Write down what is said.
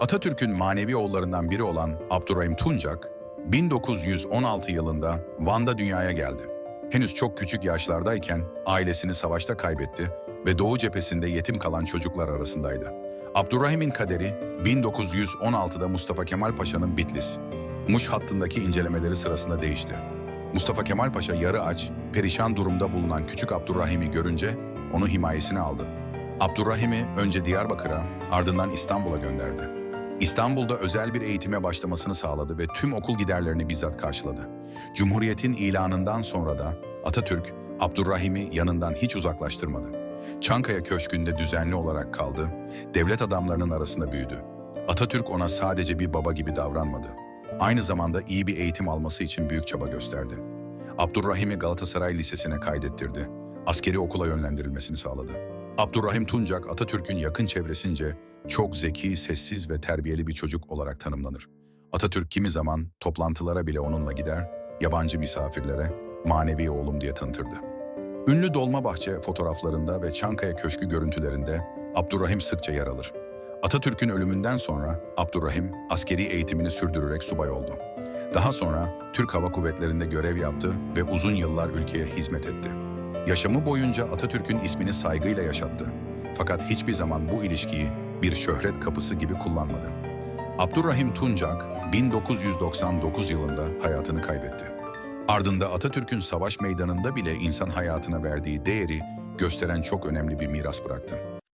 Atatürk'ün manevi oğullarından biri olan Abdurrahim Tuncak, 1916 yılında Van'da dünyaya geldi. Henüz çok küçük yaşlardayken ailesini savaşta kaybetti ve Doğu cephesinde yetim kalan çocuklar arasındaydı. Abdurrahim'in kaderi 1916'da Mustafa Kemal Paşa'nın Bitlis, Muş hattındaki incelemeleri sırasında değişti. Mustafa Kemal Paşa yarı aç, perişan durumda bulunan küçük Abdurrahim'i görünce onu himayesine aldı. Abdurrahim'i önce Diyarbakır'a, ardından İstanbul'a gönderdi. İstanbul'da özel bir eğitime başlamasını sağladı ve tüm okul giderlerini bizzat karşıladı. Cumhuriyetin ilanından sonra da Atatürk, Abdurrahim'i yanından hiç uzaklaştırmadı. Çankaya Köşkü'nde düzenli olarak kaldı, devlet adamlarının arasında büyüdü. Atatürk ona sadece bir baba gibi davranmadı. Aynı zamanda iyi bir eğitim alması için büyük çaba gösterdi. Abdurrahim'i Galatasaray Lisesi'ne kaydettirdi. Askeri okula yönlendirilmesini sağladı. Abdurrahim Tuncak, Atatürk'ün yakın çevresince çok zeki, sessiz ve terbiyeli bir çocuk olarak tanımlanır. Atatürk kimi zaman toplantılara bile onunla gider, yabancı misafirlere manevi oğlum diye tanıtırdı. Ünlü Dolmabahçe fotoğraflarında ve Çankaya Köşkü görüntülerinde Abdurrahim sıkça yer alır. Atatürk'ün ölümünden sonra Abdurrahim askeri eğitimini sürdürerek subay oldu. Daha sonra Türk Hava Kuvvetleri'nde görev yaptı ve uzun yıllar ülkeye hizmet etti. Yaşamı boyunca Atatürk'ün ismini saygıyla yaşattı. Fakat hiçbir zaman bu ilişkiyi bir şöhret kapısı gibi kullanmadı. Abdurrahim Tuncak 1999 yılında hayatını kaybetti. Ardında Atatürk'ün savaş meydanında bile insan hayatına verdiği değeri gösteren çok önemli bir miras bıraktı.